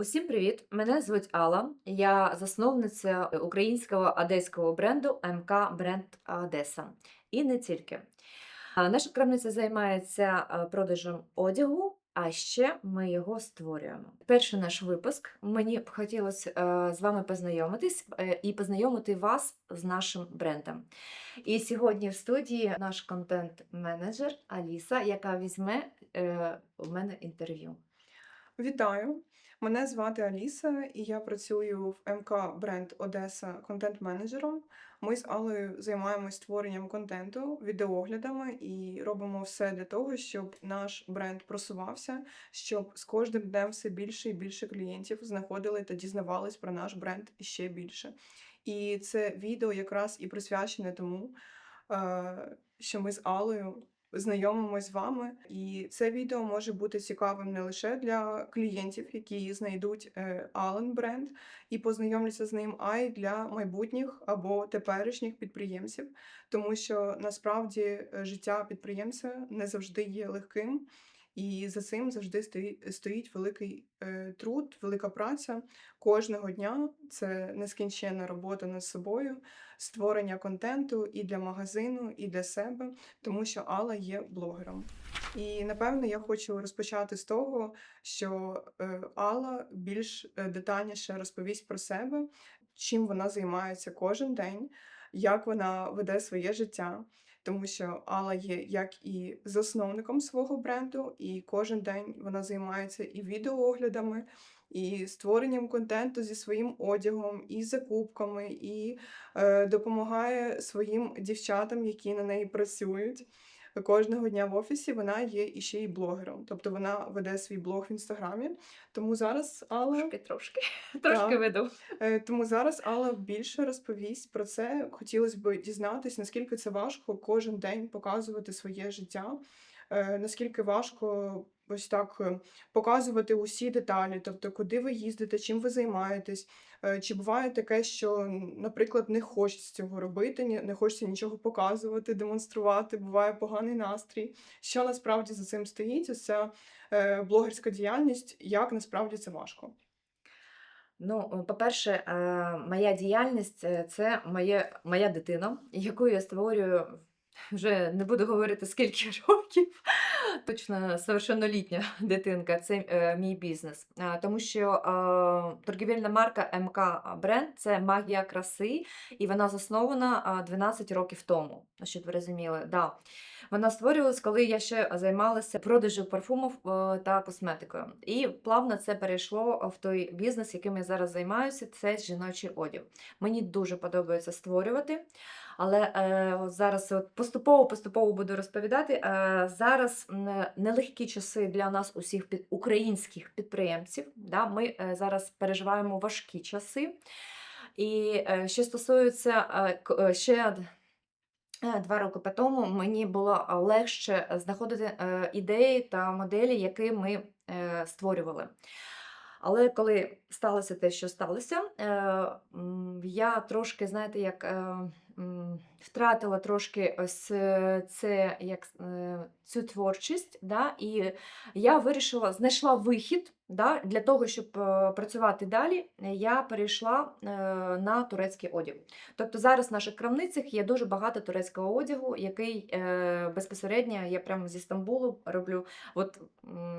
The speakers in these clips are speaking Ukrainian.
Усім привіт! Мене звуть Алла. Я засновниця українського одеського бренду МК Бренд Одеса. І не тільки. Наша крамниця займається продажем одягу, а ще ми його створюємо. Перший наш випуск. Мені б хотілося е, з вами познайомитись е, і познайомити вас з нашим брендом. І сьогодні в студії наш контент-менеджер Аліса, яка візьме е, у мене інтерв'ю. Вітаю! Мене звати Аліса, і я працюю в МК Бренд Одеса контент-менеджером. Ми з Аллою займаємось створенням контенту, відеоглядами і робимо все для того, щоб наш бренд просувався, щоб з кожним днем все більше і більше клієнтів знаходили та дізнавались про наш бренд ще більше. І це відео якраз і присвячене тому, е, що ми з Аллою знайомимось з вами. І це відео може бути цікавим не лише для клієнтів, які знайдуть е, Allen бренд і познайомляться з ним, а й для майбутніх або теперішніх підприємців, тому що насправді е, життя підприємця не завжди є легким. І за цим завжди стоїть, стоїть великий е, труд, велика праця кожного дня. Це нескінченна робота над собою, створення контенту і для магазину, і для себе, тому що Алла є блогером. І напевно я хочу розпочати з того, що е, Алла більш е, детальніше розповість про себе, чим вона займається кожен день, як вона веде своє життя. Тому що Алла є як і засновником свого бренду, і кожен день вона займається і відеооглядами, і створенням контенту зі своїм одягом, і закупками, і е, допомагає своїм дівчатам, які на неї працюють. Кожного дня в офісі вона є і ще й блогером, тобто вона веде свій блог в інстаграмі. Тому зараз Алла Трошки, трошки, трошки веду. Е, Тому зараз Алла більше розповість про це. Хотілося б дізнатись, наскільки це важко кожен день показувати своє життя, е, наскільки важко ось так е, показувати усі деталі, тобто куди ви їздите, чим ви займаєтесь. Е, Чи буває таке, що, наприклад, не хочеться цього робити, не хочеться нічого показувати, демонструвати, буває поганий настрій. Що насправді за цим стоїть? Ось ця е, блогерська діяльність, як насправді це важко. Ну, по-перше, моя діяльність це моє, моя дитина, яку я створюю вже не буду говорити скільки років. Точно совершеннолітня дитинка, це е, мій бізнес. Е, тому що е, торгівельна марка МК Бренд це магія краси, і вона заснована е, 12 років тому. Щоб ви розуміли, да. Вона створювалась, коли я ще займалася продажем парфумів е, та косметикою. І плавно це перейшло в той бізнес, яким я зараз займаюся. Це жіночий одяг. Мені дуже подобається створювати. Але е, зараз от поступово поступово буду розповідати. Е, зараз нелегкі часи для нас, усіх під, українських підприємців. Да? Ми е, зараз переживаємо важкі часи. І е, що стосується е, е, ще Е, Два роки по тому мені було е, легше знаходити е, ідеї та моделі, які ми е, створювали. Але коли сталося те, що сталося, е, я трошки, знаєте, як е, м, втратила трошки ось е, це, як, е, цю творчість, да, і я вирішила, знайшла вихід да, для того, щоб е, працювати далі, я перейшла е, на турецький одяг. Тобто зараз в наших крамницях є дуже багато турецького одягу, який е, безпосередньо я прямо зі Стамбулу роблю. От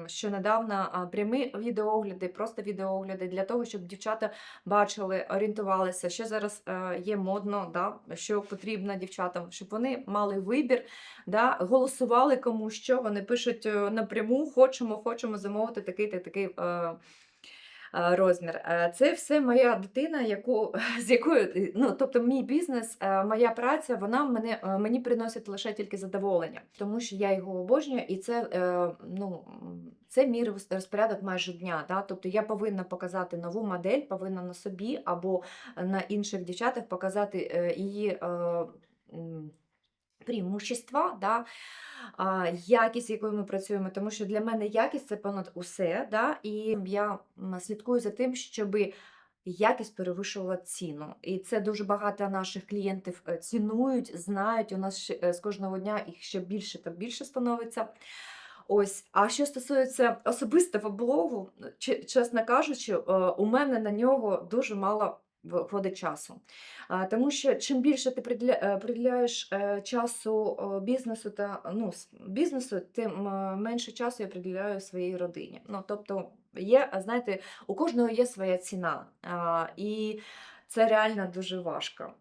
що недавно прямі відеоогляди, просто відеоогляди для того, щоб дівчата бачили, орієнтувалися, що зараз е, є модно, да, що потрібно дівчатам, щоб вони мали вибір, да, голосували кому що. Вони пишуть е, напряму, хочемо, хочемо замовити такий та такий. Е, е, Розмір. Е, Це все моя дитина, яку, з якою, ну, тобто мій бізнес, е, моя праця, вона мене, е, мені приносить лише тільки задоволення, тому що я його обожнюю, і це, е, ну, це мій розпорядок майже дня. Да? Тобто я повинна показати нову модель, повинна на собі або на інших дівчатах показати е, її. е, м, Преимущества, да, якість, якою ми працюємо, тому що для мене якість це понад усе. Да, і я слідкую за тим, щоб якість перевищувала ціну. І це дуже багато наших клієнтів е, цінують, знають. У нас е, з кожного дня їх ще більше та більше становиться. Ось, а що стосується особистого блогу, чесно кажучи, е, у мене на нього дуже мало виходить часу. Тому що чим більше ти е, приділяєш е, часу бізнесу та ну, бізнесу, тим е, менше часу я приділяю своїй родині. Ну, тобто, є, знаєте, у кожного є своя ціна, і це реально дуже важко.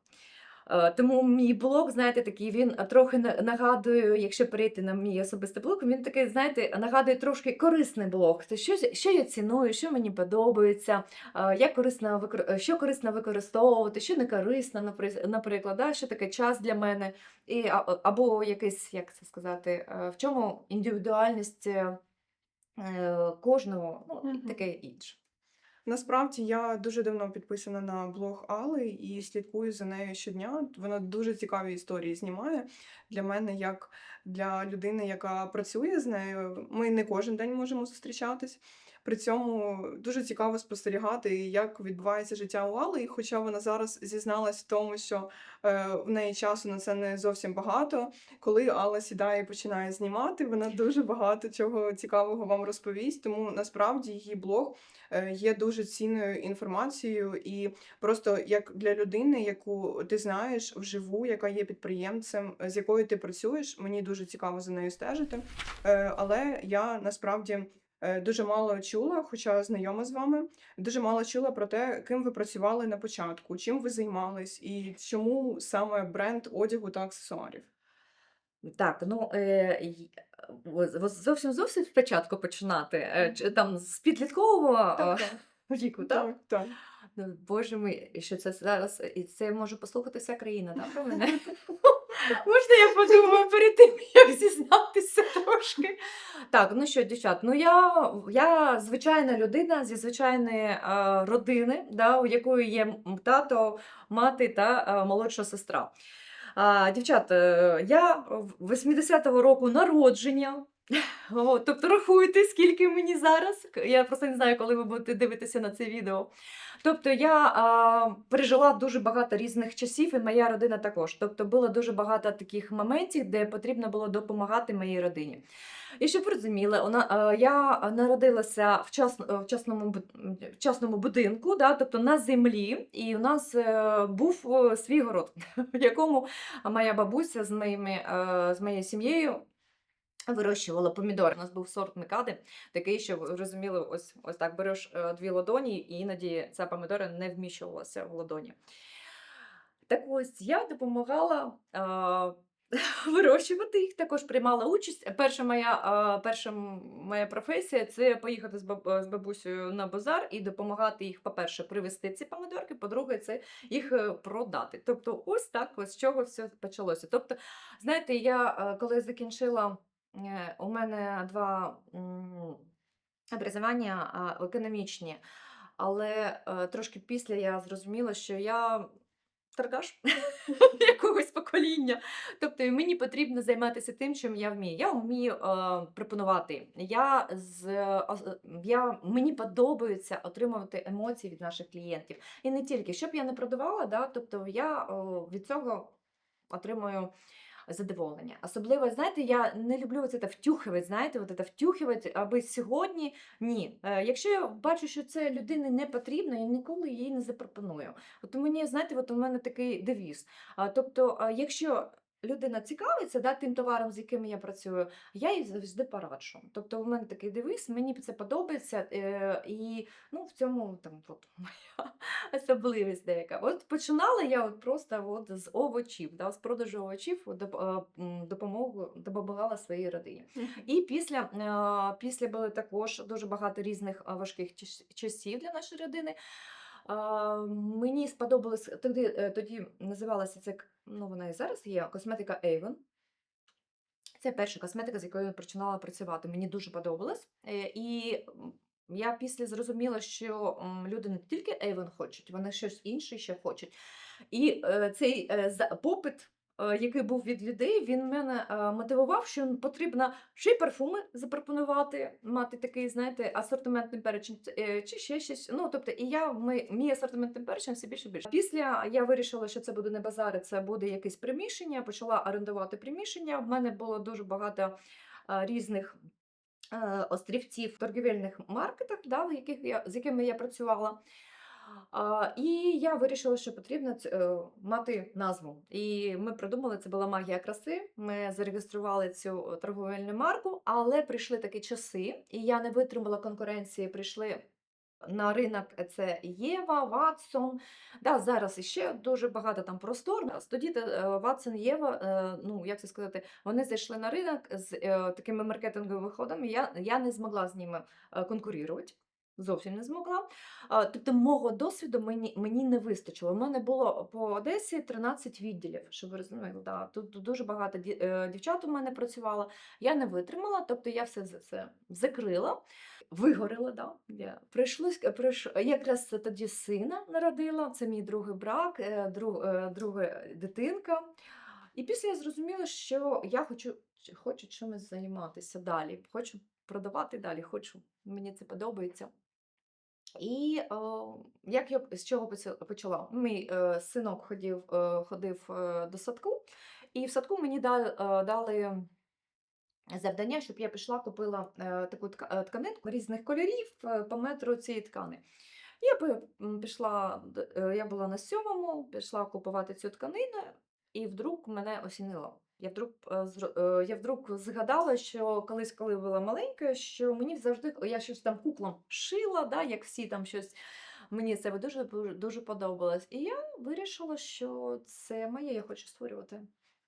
Е, Тому мій блог, знаєте, такий він е, трохи нагадує, якщо перейти на мій особистий блог, він такий, знаєте, нагадує трошки корисний блог. Це що, що я ціную, що мені подобається, е, як корисно що корисно використовувати, що не корисно, наприклад, да, що таке час для мене, і, або якийсь, як це сказати, в чому індивідуальність кожного, ну, таке інше. Насправді я дуже давно підписана на блог Алли і слідкую за нею щодня. Вона дуже цікаві історії знімає для мене, як для людини, яка працює з нею. Ми не кожен день можемо зустрічатись. При цьому дуже цікаво спостерігати, як відбувається життя у Алли. Хоча вона зараз зізналась в тому, що е, в неї часу на це не зовсім багато. Коли Алла сідає і починає знімати, вона дуже багато чого цікавого вам розповість. Тому насправді її блог е, є дуже цінною інформацією, і просто як для людини, яку ти знаєш вживу, яка є підприємцем, з якою ти працюєш, мені дуже цікаво за нею стежити. Е, Але я насправді. Е, Дуже мало чула, хоча знайома з вами, дуже мало чула про те, ким ви працювали на початку, чим ви займались і чому саме бренд одягу та аксесуарів. Так, ну е, з- зовсім зовсім спочатку починати. Е, чи там з підліткового е, віку, так? так, так. Ну, Боже мій, що це зараз, і це може послухати вся країна, так, про мене? Можна я подумаю перед тим, як зізнатися трошки. Так, ну що, дівчат, ну я, я звичайна людина зі звичайної е, родини, да, у якої є тато, мати та е, молодша сестра. А, дівчат, е, я в- 80-го року народження. О, тобто рахуйте, скільки мені зараз. Я просто не знаю, коли ви будете дивитися на це відео. Тобто я а, пережила дуже багато різних часів, і моя родина також. Тобто було дуже багато таких моментів, де потрібно було допомагати моїй родині. І щоб ви розуміли, вона, е, я народилася в, час, в, частному, в частному будинку, да, тобто на землі, і у нас е, був е, свій город, в якому моя бабуся з, моїми, е, з моєю сім'єю вирощувала помідори. У нас був сорт микади, такий, що розуміли, ось, ось так береш е, дві ладоні, і іноді ця помідора не вміщувалася в ладоні. Так ось я допомагала. е, Вирощувати їх також приймала участь. Перша моя, а, перша моя професія це поїхати з, баб, з бабусею на базар і допомагати їх, по-перше, привезти ці помидорки, по-друге, це їх е, продати. Тобто, ось так ось з чого все почалося. Тобто, знаєте, я е, коли закінчила, е, у мене два образування економічні, але е, трошки після я зрозуміла, що я торгаш якогось покоління. Тобто мені потрібно займатися тим, чим я вмію. Я вмію е, пропонувати. Я з е, е, я мені подобається отримувати емоції від наших клієнтів. І не тільки щоб я не продавала, да, тобто я від цього отримую. Задоволення. Особливо, знаєте, я не люблю це втюхивати, знаєте, от це втюхивати, аби сьогодні ні. Е, якщо я бачу, що це людині не потрібно, я ніколи її не запропоную. От мені, знаєте, от у мене такий девіз. Тобто, якщо людина цікавиться да, тим товаром, з яким я працюю, я їй завжди пораджу. Тобто, у мене такий девіз, мені це подобається, е, і ну, в цьому там от моя особливість деяка. От починала я от просто от з овочів, да, з продажу овочів е, допомогу допомагала своїй родині. І після, е, після були також дуже багато різних е, важких часів для нашої родини. Мені сподобалось тоді, е, тоді називалася це, ну вона і зараз є косметика Avon. Це перша косметика, з якою я починала працювати. Мені дуже подобалось. Е, І я після зрозуміла, що люди не тільки Avon хочуть, вони щось інше ще хочуть. І е, цей попит, який був від людей, він мене е, мотивував, що потрібно ще й парфуми запропонувати, мати такий, знаєте, асортиментний перечень, е, чи ще щось. Ну, тобто, і я ми, мій асортиментний перечень все більше більше. Після я вирішила, що це буде не базари, це буде якесь приміщення. Почала орендувати приміщення. В мене було дуже багато е, різних. е, острівців в торгівельних маркетах, да, яких я, з якими я працювала. І я вирішила, що потрібно е, мати назву. І ми придумали, це була магія краси. Ми зареєстрували цю торговельну марку, але прийшли такі часи, і я не витримала конкуренції. Прийшли на ринок це Єва, Ватсон. Да, зараз іще дуже багато там простор. Тоді е, Ватсон, Єва, е, ну як це сказати, вони зайшли на ринок з е, такими маркетинговими ходами. Я, я не змогла з ними е, конкурувати. Зовсім не змогла. Тобто мого досвіду мені, мені не вистачило. У мене було по Одесі 13 відділів, щоб ви розуміли. Да. Тут дуже багато е, дівчат у мене працювало. Я не витримала, тобто я все це закрила, вигоріла. Да. Прийшлось, прийш... якраз тоді сина народила, це мій другий брак, е, друг, е, друга дитинка. І після я зрозуміла, що я хочу, хочу чимось займатися далі. Хочу продавати далі, хочу. Мені це подобається. І о, як я з чого почала? Мій е, синок ходив, е, ходив е, до садку, і в садку мені да- е, дали завдання, щоб я пішла, купила е, таку тка- е, тканинку різних кольорів е, по метру цієї ткани. Я пішла, е, я була на сьомому, пішла купувати цю тканину, і вдруг мене осінило. Я вдруг, е, е, я вдруг згадала, що колись, коли була маленька, що мені завжди я щось там куклам шила, да, як всі там щось. Мені це дуже дуже- подобалось. І я вирішила, що це моє, я хочу створювати.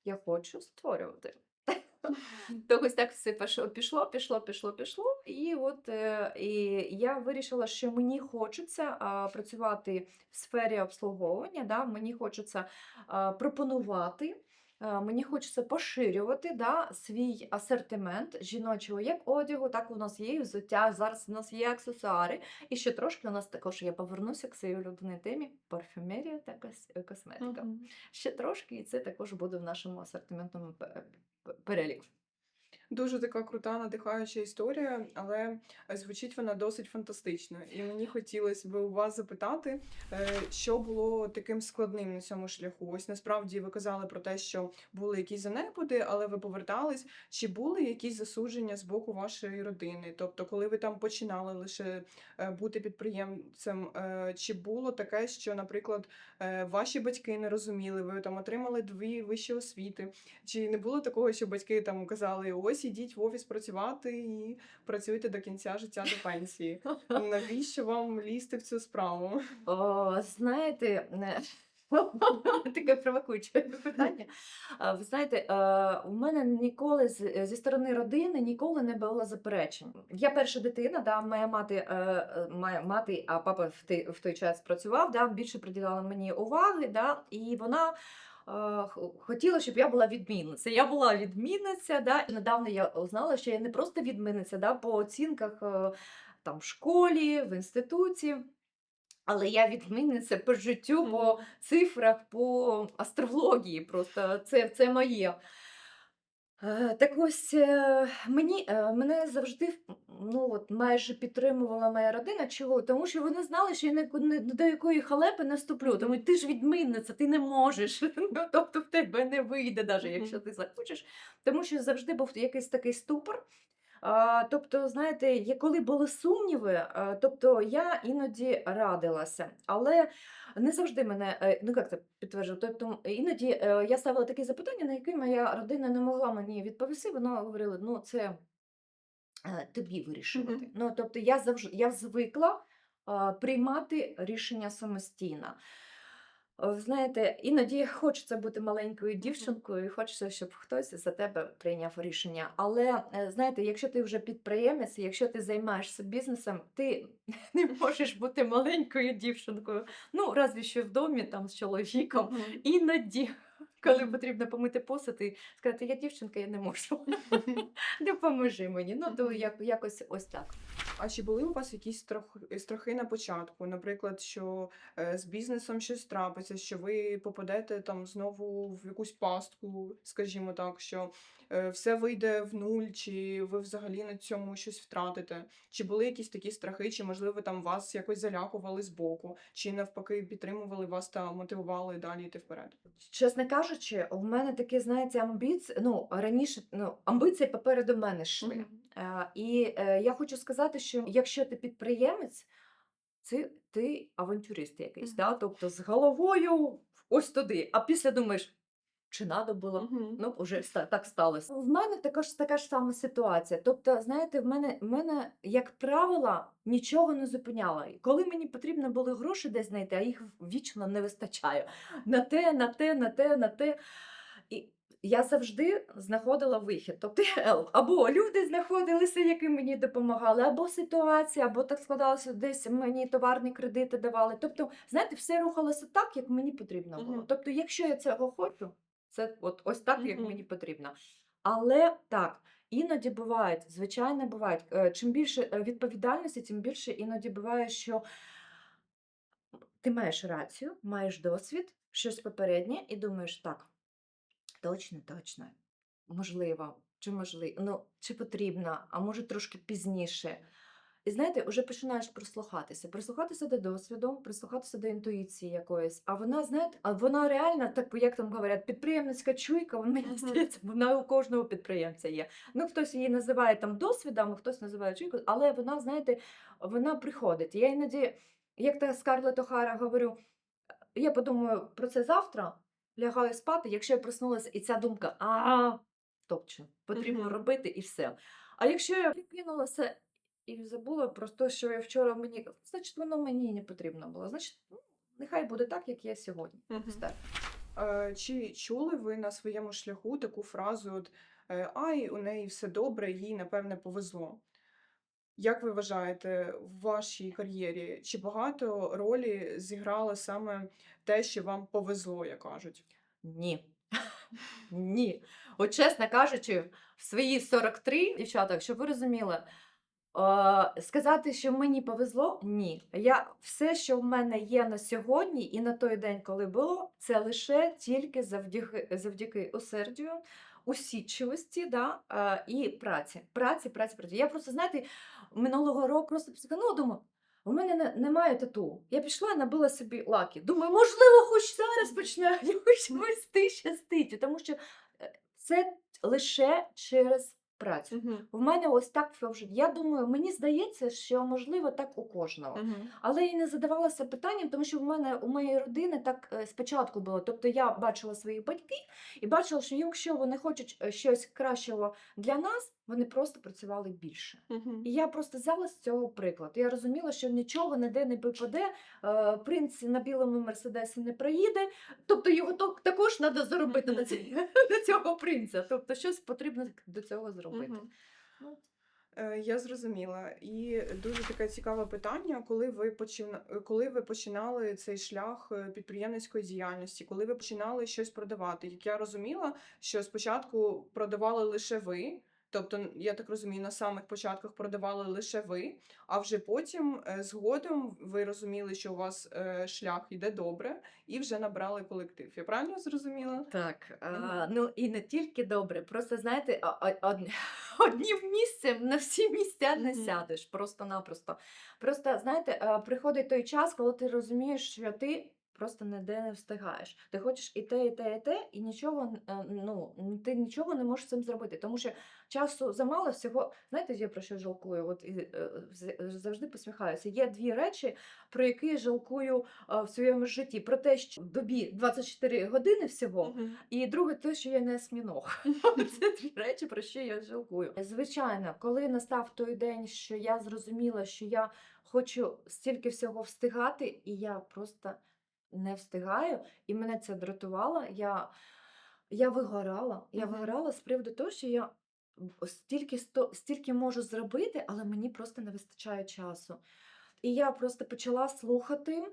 Я хочу створювати. То ось так все пішло, пішло, пішло, пішло, пішло. І от е, і я вирішила, що мені хочеться а, працювати в сфері обслуговування. Да? Мені хочеться а, пропонувати. А, Мені хочеться поширювати да, свій асортимент жіночого як одягу, так у нас є і взуття. Зараз у нас є аксесуари. І ще трошки у нас також я повернуся к своїй улюбленій темі парфюмерія та косметика. Uh -huh. Ще трошки, і це також буде в нашому асортиментному пе- пе- переліку. Дуже така крута, надихаюча історія, але звучить вона досить фантастично. І мені хотілося б у вас запитати, е, що було таким складним на цьому шляху. Ось насправді ви казали про те, що були якісь занепади, але ви повертались. Чи були якісь засудження з боку вашої родини? Тобто, коли ви там починали лише е, бути підприємцем, е, чи було таке, що, наприклад, ваші батьки не розуміли, ви там отримали дві вищі освіти? Чи не було такого, що батьки там казали: ось ідіть в офіс працювати і працюйте до кінця життя до пенсії? Навіщо вам лізти в цю справу? О, знаєте, не- таке провокуюче питання. Ви знаєте, е, у мене ніколи зі сторони родини ніколи не було заперечень. Я перша дитина, да, моя мати, е, е, моя мати, а папа в той час працював, да, більше приділяла мені уваги, да, і вона. Хотіла, щоб я була відмінниця. Я була відмінниця. Да. І недавно я узнала, що я не просто відмінниця да, по оцінках е, там, в школі, в інституті. Але я відмінниця по життю, по цифрах, по астрології. Просто це, це моє. Е, Так ось е, мені, е, мене завжди ну, от, майже підтримувала моя родина. Чого? Тому що вони знали, що я не, не до якої халепи не вступлю. Тому ти ж відмінниця, ти не можеш. Ну, тобто в тебе не вийде, навіть якщо ти захочеш. Тому що завжди був якийсь такий ступор. Тобто, знаєте, коли були сумніви, тобто я іноді радилася, але не завжди мене е, ну як це підтверджував. Тобто іноді е, я ставила такі запитання, на які моя родина не могла мені відповісти. Вона говорила: ну це е, тобі вирішувати. Мгм. Ну тобто я завжди я звикла приймати рішення самостійно. Знаєте, іноді хочеться бути маленькою дівчинкою, і хочеться, щоб хтось за тебе прийняв рішення. Але е, знаєте, якщо ти вже підприємець, якщо ти займаєшся бізнесом, ти не можеш бути маленькою дівчинкою. Ну, разві що в домі там з чоловіком. Іноді, коли потрібно помити посуд і сказати, я дівчинка, я не можу. Допоможи мені. Ну, то як, якось ось так. А чи були у вас якісь страх, страхи на початку? Наприклад, що е, з бізнесом щось трапиться, що ви попадете там знову в якусь пастку, скажімо так, що е, все вийде в нуль, чи ви взагалі на цьому щось втратите? Чи були якісь такі страхи, чи можливо там вас якось залякували збоку, чи навпаки підтримували вас та мотивували далі йти вперед? Чесно кажучи, у мене такі, знаєте, амбіції, ну, раніше, ну, амбіції попереду мене йшли. Мгм. Е, і е, я хочу сказати, що якщо ти підприємець, це ти авантюрист якийсь, Мгм. да? тобто з головою ось туди, а після думаєш, чи надо було? Мгм. Ну, вже так сталося. В мене також така ж сама ситуація. Тобто, знаєте, в мене, в мене, як правило, нічого не зупиняло. Коли мені потрібно були гроші десь знайти, а їх вічно не вистачає. На те, на те, на те, на те. І я завжди знаходила вихід. Тобто або люди знаходилися, які мені допомагали, або ситуація, або так складалося, десь мені товарні кредити давали. Тобто, знаєте, все рухалося так, як мені потрібно було. Тобто, якщо я цього хочу, це от ось так, як мені потрібно. Але так, іноді бувають, звичайно, бувають. е, Чим більше е, відповідальності, тим більше іноді буває, що ти маєш рацію, маєш досвід, щось попереднє, і думаєш, так, точно, точно, можливо, чи можливо, ну, чи потрібно, а може трошки пізніше. І знаєте, вже починаєш прислухатися, прислухатися до досвіду, прислухатися до інтуїції якоїсь. А вона, знаєте, а вона реально, так як там говорять, підприємницька чуйка, вон мені здається, вона у кожного підприємця є. Ну, хтось її називає там досвідом, хтось називає чуйкою, але вона, знаєте, вона приходить. Я іноді, як та Скарлетт Охара говорю, я подумаю про це завтра, лягаю спати, якщо я проснулася, і ця думка, а точно, потрібно робити і все. А якщо я прикинулася і забула про те, що я вчора мені, значить, воно мені не потрібно було. Значить, ну, нехай буде так, як є сьогодні. Мгм. Ось. Е, Чи чули ви на своєму шляху таку фразу: от, е, Ай, у неї все добре, їй напевне повезло? Як ви вважаєте, в вашій кар'єрі чи багато ролі зіграло саме те, що вам повезло, як кажуть? Ні. Ні. От чесно кажучи, в свої 43, дівчата, щоб ви розуміли, сказати, що мені повезло, ні. Я, все, що в мене є на сьогодні і на той день, коли було, це лише тільки завдяки, завдяки усердю, усідчивості да, і праці. Праці, праці, праці. Я просто, знаєте, минулого року просто психанула, думаю, у мене немає тату. Я пішла набила собі лаки. Думаю, можливо, хоч зараз почне щастить, тому що е, це лише через працю. В мене ось так вже. Я думаю, мені здається, що можливо так у кожного. Але я не задавалася питанням, тому що в мене у моєї родини так е, спочатку було. Тобто я бачила своїх батьків і бачила, що якщо вони хочуть е, щось кращого для нас, вони просто працювали більше. І я просто взяла з цього приклад. Я розуміла, що нічого ніде не випаде, е, принц на білому мерседесі не проїде. Тобто його також треба заробити на, цього принця. Тобто щось потрібно до цього зробити. Ну, Угу. Я зрозуміла. І дуже таке цікаве питання, коли ви почина... коли ви починали цей шлях е, підприємницької діяльності, коли ви починали щось продавати. Як я розуміла, що спочатку продавали лише ви. Тобто, я так розумію, на самих початках продавали лише ви, а вже потім е, згодом ви розуміли, що у вас е, шлях йде добре, і вже набрали колектив. Я правильно зрозуміла? Так, а, ну і не тільки добре, просто знаєте, а- а- од- одним місцем на всі місця не сядеш, просто-напросто. Просто, знаєте, приходить той час, коли ти розумієш, що ти просто ніде не встигаєш. Ти хочеш і те, і те, і те, і нічого, е, ну, ти нічого не можеш з цим зробити, тому що часу замало всього. Знаєте, я про що жалкую? От і, е, завжди посміхаюся. Є дві речі, про які я жалкую в своєму житті. Про те, що в добі 24 години всього. І друге, те, що я не осьміног. Це дві речі, про що я жалкую. Звичайно, коли настав той день, що я зрозуміла, що я хочу стільки всього встигати, і я просто не встигаю, і мене це дратувало. Я, я вигорала. Я вигорала з приводу того, що я стільки, сто- стільки можу зробити, але мені просто не вистачає часу. І я просто почала слухати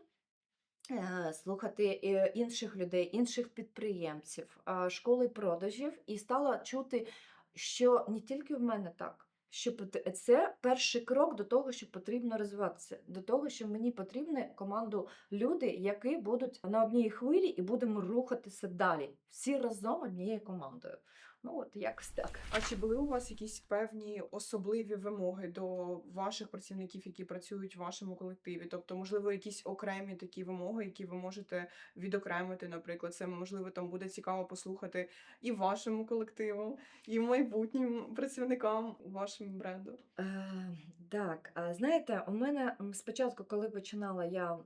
е, слухати е, інших людей, інших підприємців, школи продажів, і стала чути, що не тільки в мене так. Що це перший крок до того, що потрібно розвиватися, до того, що мені потрібна команду люди, які будуть на одній хвилі і будемо рухатися далі. Всі разом однією командою. Ну, от якось так. А чи були у вас якісь певні особливі вимоги до ваших працівників, які працюють в вашому колективі? Тобто, можливо, якісь окремі такі вимоги, які ви можете відокремити, наприклад, це можливо там буде цікаво послухати і вашому колективу, і майбутнім працівникам вашого бренду. Е, так, знаєте, у мене спочатку, коли починала я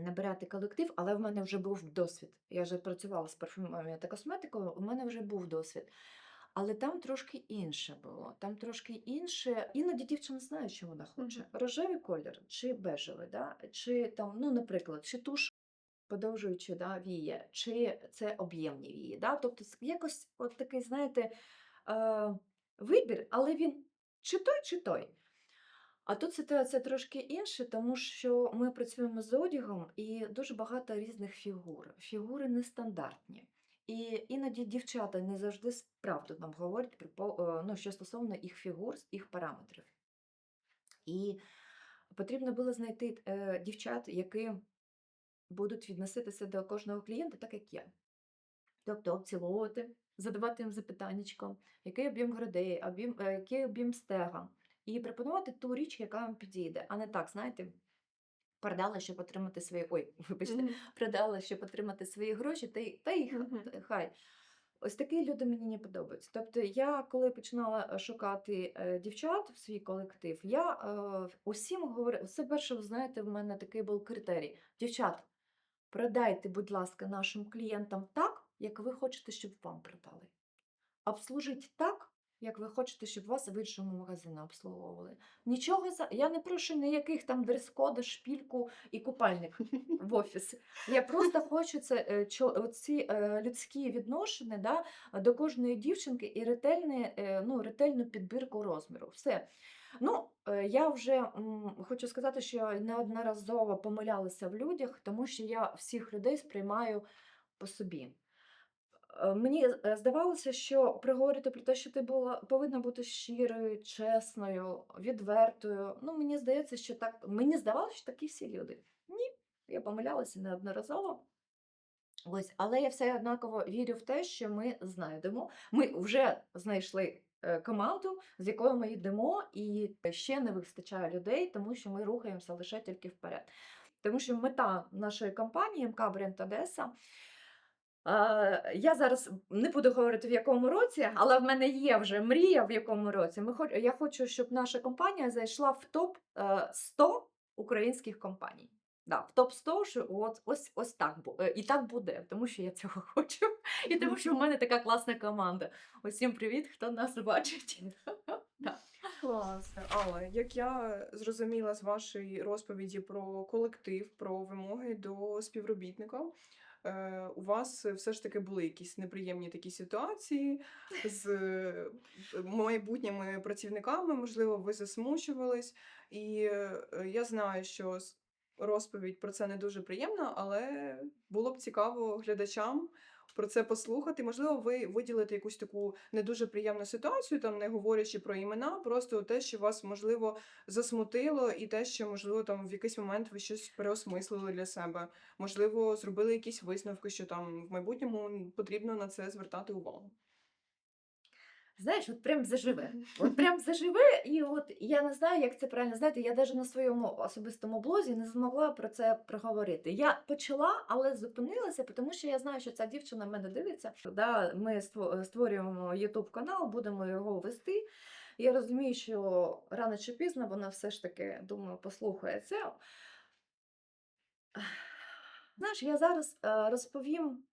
набирати колектив, але в мене вже був досвід. Я вже працювала з парфумерією та косметикою, у мене вже був досвід. Але там трошки інше було. Там трошки інше. Іноді дівчина знає, що вона хоче. Мгм. Рожевий колір чи бежевий, да? чи там, ну, наприклад, чи туш подовжуючи да, віє, чи це об'ємні вії. Да? Тобто якось от такий, знаєте, е, вибір, але він чи той, чи той. А тут ситуація трошки інша, тому що ми працюємо з одягом і дуже багато різних фігур. Фігури нестандартні. І іноді дівчата не завжди с- правду нам говорять про е, ну, що стосовно їх фігур, їх параметрів. І потрібно було знайти е, дівчат, які будуть відноситися до кожного клієнта, так як я. Тобто обціловувати, задавати їм запитаннячко, який об'єм грудей, е, який об'єм стега, і пропонувати ту річ, яка вам підійде, а не так, знаєте, продала, щоб отримати свої. Ой, вибачте, Мгм. продала, щоб отримати свої гроші, та й, та й Мгм. та хай. Ось такі люди мені не подобаються. Тобто, я коли починала е, шукати е, дівчат в свій колектив, я е, усім говорила, все перше, ви знаєте, в мене такий був критерій. Дівчат, продайте, будь ласка, нашим клієнтам так, як ви хочете, щоб вам продали. Обслужіть так, як ви хочете, щоб вас в іншому магазині обслуговували. Нічого за я не прошу ніяких там дрес-коди, шпільку і купальник в офіс. Я просто хочу це е, ці е, людські відношення да, до кожної дівчинки і ретельне, ну, ретельну підбірку розміру. Все. Ну, е, я вже хочу сказати, що я неодноразово помилялася в людях, тому що я всіх людей сприймаю по собі. Е, Мені е, здавалося, що приговорити про те, що ти була повинна бути щирою, чесною, відвертою. Ну, мені здається, що так. Мені здавалося, що такі всі люди. Ні, я помилялася неодноразово. Ось, але я все однаково вірю в те, що ми знайдемо. Ми вже знайшли е, команду, з якою ми йдемо, і ще не вистачає людей, тому що ми рухаємося лише тільки вперед. Тому що мета нашої компанії МК Бренд Одеса. Е, Я зараз не буду говорити в якому році, але в мене є вже мрія в якому році. Ми хоч я хочу, щоб наша компанія зайшла в топ е, 100 українських компаній. Да, в топ 100 що от ось ось так е, і так буде, тому що я цього хочу, і тому що в мене така класна команда. Усім привіт, хто нас бачить. Да. Клас. Але як я зрозуміла з вашої розповіді про колектив, про вимоги до співробітника, е, у вас все ж таки були якісь неприємні такі ситуації з е, майбутніми працівниками, можливо, ви засмучувались. І е, я знаю, що розповідь про це не дуже приємна, але було б цікаво глядачам про це послухати. Можливо, ви виділите якусь таку не дуже приємну ситуацію, там не говорячи про імена, просто те, що вас можливо засмутило, і те, що можливо там в якийсь момент ви щось переосмислили для себе. Можливо, зробили якісь висновки, що там в майбутньому потрібно на це звертати увагу. Знаєш, от прям заживе. От прям заживе, і от я не знаю, як це правильно знаєте. Я навіть на своєму особистому блозі не змогла про це проговорити. Я почала, але зупинилася, тому що я знаю, що ця дівчина мене дивиться. Да, ми створюємо YouTube канал, будемо його вести. Я розумію, що рано чи пізно вона все ж таки, думаю, послухає це. Знаєш, я зараз е, розповім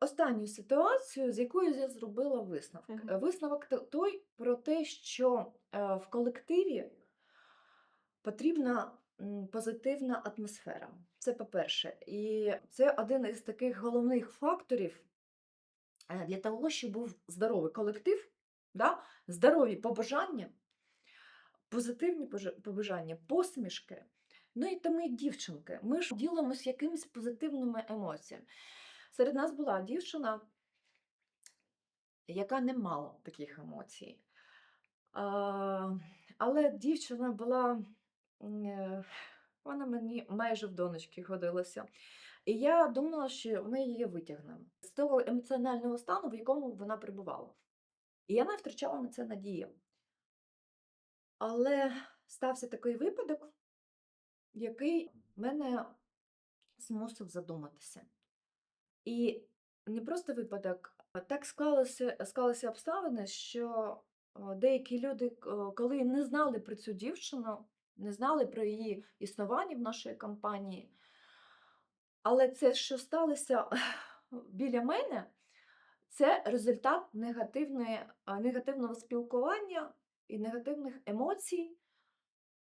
останню ситуацію, з якою я зробила висновок. Мгм. Е, Висновок той про те, що е, в колективі потрібна позитивна атмосфера. Це по-перше. І це один із таких головних факторів е, для того, щоб був здоровий колектив, да? здорові побажання, позитивні побажання, посмішки. Ну і то ми дівчинки. Ми ж ділимось якимись позитивними емоціями. Серед нас була дівчина, яка не мала таких емоцій. Але дівчина була, е, вона мені майже в донечки годилася. І я думала, що ми її витягнемо з того емоціонального стану, в якому вона перебувала. І я не втрачала на це надію. Але стався такий випадок, який мене змусив задуматися. І не просто випадок, так склалося, склалися обставини, що деякі люди, коли не знали про цю дівчину, не знали про її існування в нашій компанії, але це, що сталося біля мене, це результат негативної, негативного спілкування і негативних емоцій,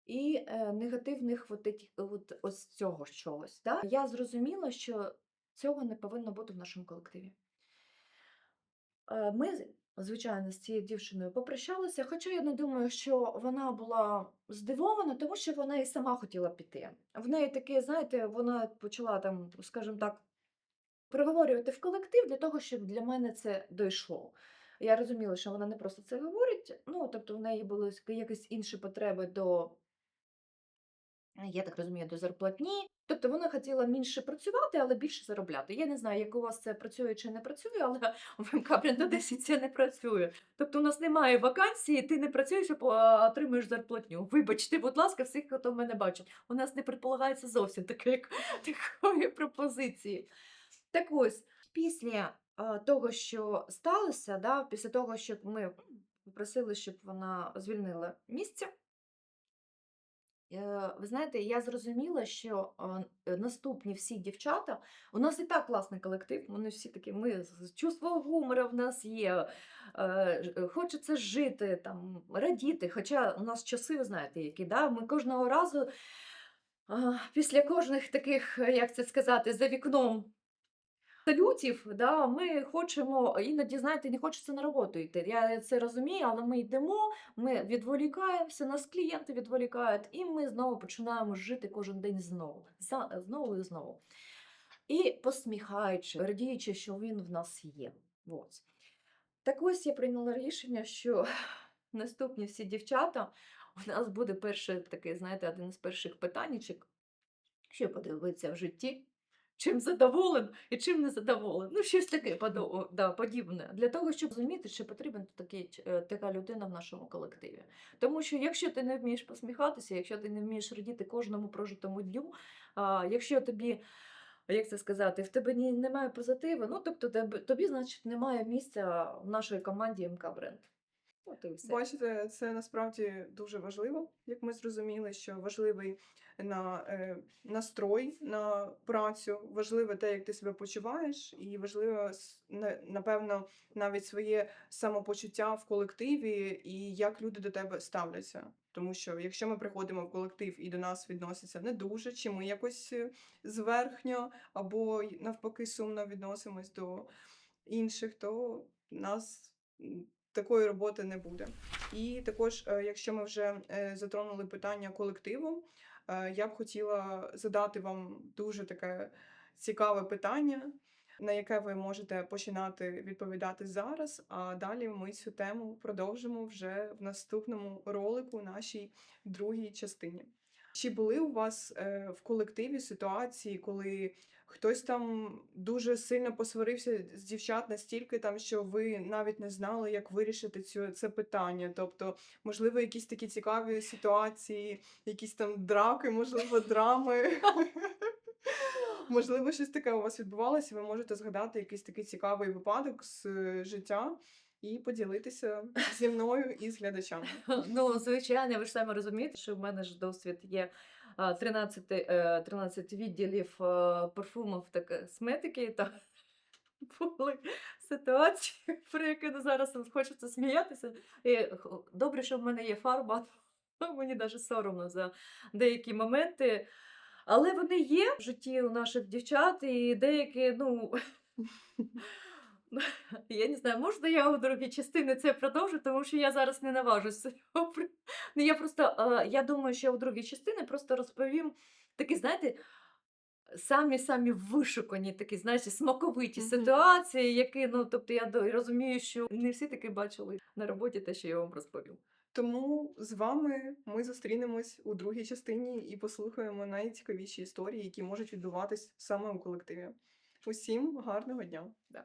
і е, негативних от, от, ось цього чогось. Да? Я зрозуміла, що цього не повинно бути в нашому колективі. Е, Ми, звичайно, з цією дівчиною попрощалися, хоча я не думаю, що вона була здивована, тому що вона і сама хотіла піти. В неї таке, знаєте, вона почала там, скажімо так, проговорювати в колектив для того, щоб для мене це дійшло. Я розуміла, що вона не просто це говорить, ну тобто в неї були якісь інші потреби до, я так розумію, до зарплатні. Тобто вона хотіла менше працювати, але більше заробляти. Я не знаю, як у вас це працює чи не працює, але в МК Бренд Одесі це не працює. Тобто у нас немає вакансії, ти не працюєш, а отримуєш зарплатню. Вибачте, будь ласка, всіх, хто мене бачить. У нас не предполагається зовсім таке, такої пропозиції. Так ось, після того, що сталося, да, після того, щоб ми попросили, щоб вона звільнила місце, е, ви знаєте, я зрозуміла, що е, наступні всі дівчата, у нас і так класний колектив, вони всі такі, ми з- чувство гумора в нас є, е, е, хочеться жити, там, радіти. Хоча у нас часи, ви знаєте, які, да? ми кожного разу. Після кожних таких, як це сказати, за вікном салютів, да, ми хочемо, іноді, знаєте, не хочеться на роботу йти. Я це розумію, але ми йдемо, ми відволікаємося, нас клієнти відволікають, і ми знову починаємо жити кожен день знову, знову і знову. І посміхаючи, радіючи, що він в нас є. Ось. Так ось я прийняла рішення, що наступні всі дівчата, у нас буде перше таке, знаєте, один із перших питаннячок, що подивитися в житті, чим задоволен і чим не задоволен. Ну, щось таке да, подібне. Для того, щоб розуміти, що потрібен такий, е, така людина в нашому колективі. Тому що якщо ти не вмієш посміхатися, якщо ти не вмієш радіти кожному прожитому дню, а, якщо тобі. Як це сказати, в тебе немає позитиву, ну тобто тобі, значить, немає місця в нашій команді МК Бренд. От і все. Бачите, це насправді дуже важливо, як ми зрозуміли, що важливий на е, настрой на працю, важливе те, як ти себе почуваєш, і важливо напевно навіть своє самопочуття в колективі і як люди до тебе ставляться. Тому що якщо ми приходимо в колектив і до нас відносяться не дуже, чи ми якось е, зверхньо або навпаки сумно відносимось до інших, то нас такої роботи не буде. І також, е, якщо ми вже е, затронули питання колективу, е, я б хотіла задати вам дуже таке цікаве питання, на яке ви можете починати відповідати зараз. А далі ми цю тему продовжимо вже в наступному ролику, нашій другій частині. Чи були у вас в колективі ситуації, коли хтось там дуже сильно посварився з дівчат настільки там, що ви навіть не знали, як вирішити цю, це питання? Тобто, можливо, якісь такі цікаві ситуації, якісь там драки, можливо, драми. Можливо, щось таке у вас відбувалося, ви можете згадати якийсь такий цікавий випадок з е, життя і поділитися зі мною і з глядачами. Ну, звичайно, ви ж самі розумієте, що в мене ж досвід є 13, е, 13 відділів е, парфумів та косметики. Та були ситуації, про які зараз хочеться сміятися. І добре, що в мене є фарба, мені навіть соромно за деякі моменти. Але вони є в житті у наших дівчат, і деякі, ну. Я не знаю, можна я у другій частині це продовжу, тому що я зараз не наважуся. Ну, я просто я думаю, що я у другій частині просто розповім такі, знаєте, самі-самі вишукані, такі, знаєте, смаковиті ситуації, які, ну, тобто я розумію, що не всі таки бачили на роботі те, що я вам розповім. Тому з вами ми зустрінемось у другій частині і послухаємо найцікавіші історії, які можуть відбуватись саме у колективі. Усім гарного дня! Да.